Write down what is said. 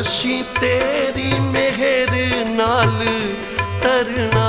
ਅਸੀਂ ਤੇਰੀ ਮਿਹਰ ਨਾਲ ਤਰਨਾ